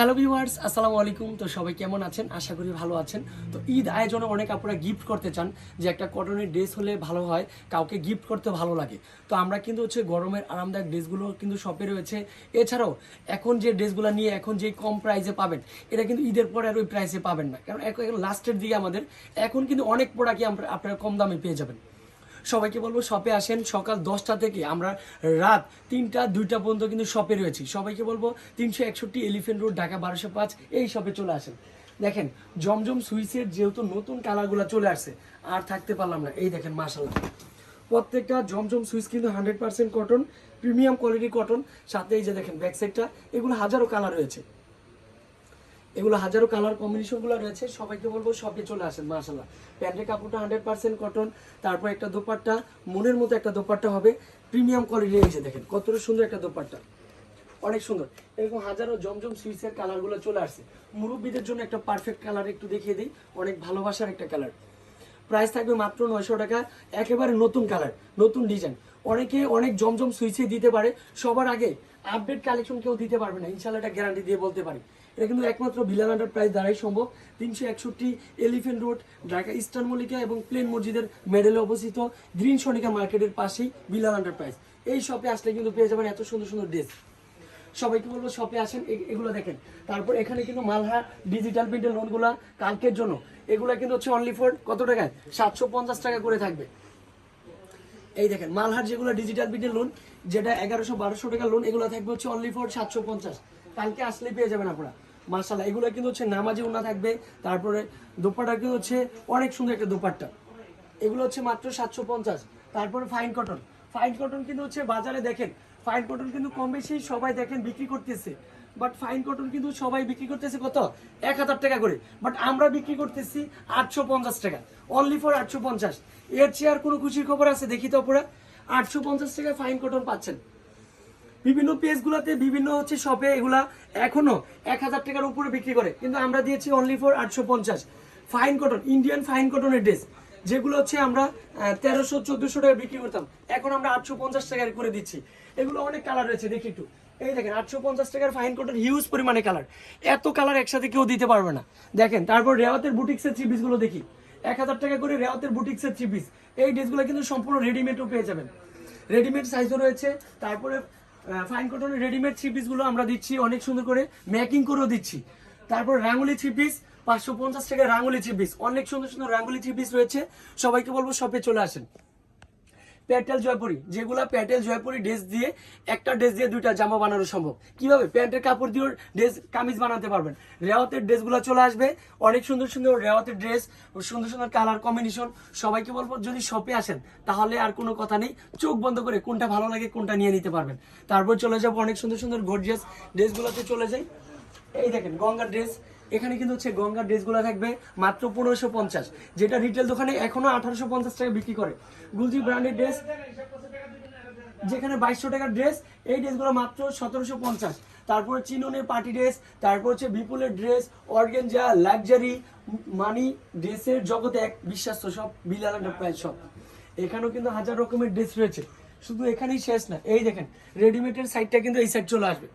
Hello viewers আসসালামু আলাইকুম। তো সবাই কেমন আছেন? আশা করি ভালো আছেন। তো ঈদ আয়োজনে অনেক আপনারা গিফট করতে চান যে একটা কটনের ড্রেস হলে ভালো হয়, কাউকে গিফট করতে ভালো লাগে। তো আমরা কিন্তু হচ্ছে গরমের আরামদায়ক ড্রেসগুলো কিন্তু শপে রয়েছে। এছাড়াও এখন যে ড্রেসগুলো নিয়ে এখন যে কম প্রাইসে পাবেন, এটা কিন্তু ঈদের পরে আর ওই প্রাইসে পাবেন না। কারণ এখন লাস্টের দিকে আমাদের, এখন কিন্তু অনেক প্রোডাক্টই আপনারা কম দামে পেয়ে যাবেন। সবাইকে বলব শপে আসেন, সকাল দশটা থেকে আমরা রাত তিনটা, দুইটা পর্যন্ত কিন্তু শপে রয়েছি। সবাইকে বলব তিনশো একষট্টি এলিফেন্ট রোড ঢাকা বারোশো পাঁচ, এই শপে চলে আসেন। দেখেন, জমজম সুইচের যেহেতু নতুন কালারগুলো চলে আসছে, আর থাকতে পারলাম না। এই দেখেন মাসাল্লাহ প্রত্যেকটা জমজম সুইচ কিন্তু hundred percent cotton premium quality cotton সাথে এই যে দেখেন ব্যাক সাইডটা এগুলো হাজারো কালার রয়েছে। এগুলো হাজারো কালার কম্বিনেশনগুলো রয়েছে। সবাইকে বলব সবকে চলে আসেন মাশাল্লাহ প্যান্টের কাপড়টা হান্ড্রেড পার্সেন্ট কটন তারপর একটা দোপাট্টা, মনের মতো একটা দোপাট্টা হবে। প্রিমিয়াম কোয়ালিটি এসে দেখেন, কতটা সুন্দর একটা দোপাট্টা। অনেক সুন্দর। এরকম হাজারো জমজম সুইচের কালারগুলো চলে আসছে। মুরব্বীদের জন্য একটা পারফেক্ট কালার একটু দেখিয়ে দিই। অনেক ভালোবাসার একটা কালার প্রাইস থাকবে মাত্র নয়শো টাকা। একেবারে নতুন কালার নতুন ডিজাইন অনেকে অনেক জমজম সুইচে দিতে পারে। সবার আগে আপডেট কালেকশন কেউ দিতে পারবে না। ইনশাল্লাহ এটা গ্যারান্টি দিয়ে বলতে পারি। এটা কিন্তু একমাত্র বিলাল আন্ডার প্রাইস দ্বারাই সম্ভব। তিনশো একষট্টি elephant road, Dhaka eastern Mallika এবং প্লেন মসজিদের মেডেলে অবস্থিত গ্রিন সনিকা মার্কেটের পাশেই বিলাল আন্ডার প্রাইস এই শপে আসলে কিন্তু পেয়ে যাবেন এত সুন্দর সুন্দর ড্রেস সবাইকে বলব শপে আসেন এগুলো দেখেন। তারপর এখানে কিন্তু মালহা ডিজিটাল প্রিন্টের লোনগুলা কালকের জন্য। এগুলো কিন্তু হচ্ছে অনলি ফর কত টাকায়? সাতশো পঞ্চাশ টাকা করে থাকবে। এই দেখেন, মালহার যেগুলো ডিজিটাল প্রিন্টের লোন যেটা এগারোশো বারোশো টাকা লোন এগুলো থাকবে হচ্ছে অনলি ফর সাতশো পঞ্চাশ। কালকে আসলেই পেয়ে যাবেন আপনারা। মার্শাল্লাহ এগুলো কিন্তু হচ্ছে নামাজি উন্না থাকবে। তারপরে দোপাটা কিন্তু হচ্ছে অনেক সুন্দর একটা দোপাট্টা। এগুলো হচ্ছে মাত্র সাতশো পঞ্চাশ। তারপরে ফাইন কটন ফাইন কটন কিন্তু হচ্ছে বাজারে দেখেন ফাইন কটন কিন্তু কম বেশি সবাই দেখেন বিক্রি করতেছে। বাট ফাইন কটন কিন্তু সবাই বিক্রি করতেছে কত? এক হাজার টাকা করে। বাট আমরা বিক্রি করতেছি আটশো পঞ্চাশ টাকা। অনলি ফর আটশো পঞ্চাশ। এর চেয়ে আর কোনো খুশির খবর আছে? দেখি তো পুরা আটশো পঞ্চাশ টাকা ফাইন কটন পাচ্ছেন। বিভিন্ন পেজগুলোতে বিভিন্ন হচ্ছে শপে এগুলা এখনও এক হাজার টাকার উপরে বিক্রি করে। কিন্তু আমরা দিয়েছি অনলি ফর আটশো পঞ্চাশ। ফাইন কটন ইন্ডিয়ান ফাইন কটনের ড্রেস যেগুলো হচ্ছে আমরা তেরোশো, চোদ্দশো টাকা বিক্রি করতাম। এখন আমরা আটশো পঞ্চাশ টাকায় করে দিচ্ছি। এগুলো অনেক কালার রয়েছে, দেখি একটু। এই দেখেন, আটশো পঞ্চাশ টাকার ফাইন কটন হিউজ পরিমাণে কালার এত কালার একসাথে কেউ দিতে পারবে না। দেখেন, তারপর রেওয়াতের বুটিক্সের থ্রি পিসগুলো দেখি। এক হাজার টাকা করে রেওয়াতের বুটিক্সের থ্রি পিস এই ড্রেসগুলো কিন্তু সম্পূর্ণ রেডিমেডও পেয়ে যাবেন। রেডিমেড সাইজও রয়েছে। তারপরে ফাইন কটনের রেডিমেড থ্রি পিসগুলো আমরা দিচ্ছি, অনেক সুন্দর করে মেকিং করেও দিচ্ছি। তারপর রাঙ্গুলি থ্রি পিস পাঁচশো পঞ্চাশ টাকা রাঙ্গুলি থ্রি পিস অনেক সুন্দর সুন্দর রাঙ্গুলি থ্রি পিস রয়েছে। সবাইকে বলব শপে চলে আসেন। প্যাটেল জয়পুরি, যেগুলা প্যাটেল জয়পুরি ড্রেস দিয়ে, একটা ড্রেস দিয়ে দুইটা জামা বানানো সম্ভব। কীভাবে? প্যান্টের কাপড় দিয়েও ড্রেস, কামিজ বানাতে পারবেন। রেওয়াতের ড্রেসগুলো চলে আসবে। অনেক সুন্দর সুন্দর রেওয়াতের ড্রেস, সুন্দর সুন্দর কালার কম্বিনেশন সবাইকে বলব, যদি শপে আসেন, তাহলে আর কোনো কথা নেই। চোখ বন্ধ করে কোনটা ভালো লাগে, কোনটা নিয়ে নিতে পারবেন। তারপর চলে যাব অনেক সুন্দর সুন্দর গর্জিয়াস ড্রেসগুলোতে চলে যাই। এই দেখেন গঙ্গার ড্রেস এখানে কিন্তু হচ্ছে গঙ্গার ড্রেসগুলো থাকবে মাত্র পনেরোশো পঞ্চাশ। যেটা রিটেল দোকানে এখনও আঠারোশো পঞ্চাশ টাকা বিক্রি করে। গুলজি ব্র্যান্ডের ড্রেস যেখানে বাইশশো টাকার ড্রেস এই ড্রেসগুলো মাত্র সতেরোশো পঞ্চাশ। তারপরে চিননের পার্টি ড্রেস তারপর হচ্ছে বিপুলের ড্রেস অর্গেনজা লাক্সারি মানি ড্রেসের জগতে এক বিশ্বাস্ত সব বিলাল প্রায় সব এখানেও কিন্তু হাজার রকমের ড্রেস রয়েছে। শুধু এখানেই শেষ না, এই দেখেন রেডিমেডের সাইডটা কিন্তু এই সাইড চলে আসবে।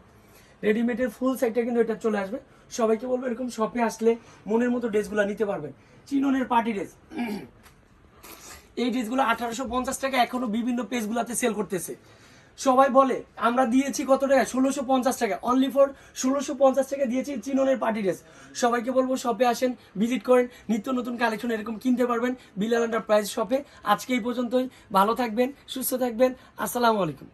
রেডিমেডের ফুল সাইডটা কিন্তু এটা চলে আসবে। সবাইকে বলব এরকম শপে আসলে মনের মতো ড্রেসগুলো নিতে পারবেন। চিননের পার্টি ড্রেস এই ড্রেসগুলো আঠারোশো পঞ্চাশ টাকা এখনও বিভিন্ন পেজগুলোতে সেল করতেছে। সবাই বলে, আমরা দিয়েছি কত টাকা? ষোলোশো পঞ্চাশ টাকা। অনলি ফর ষোলোশো পঞ্চাশ টাকা দিয়েছি চিননের পার্টি ড্রেস সবাইকে বলব শপে আসেন ভিজিট করেন। নিত্য নতুন কালেকশন এরকম কিনতে পারবেন বিলাল আন্ডার প্রাইস শপে আজকে এই পর্যন্তই। ভালো থাকবেন, সুস্থ থাকবেন। আসসালামু আলাইকুম।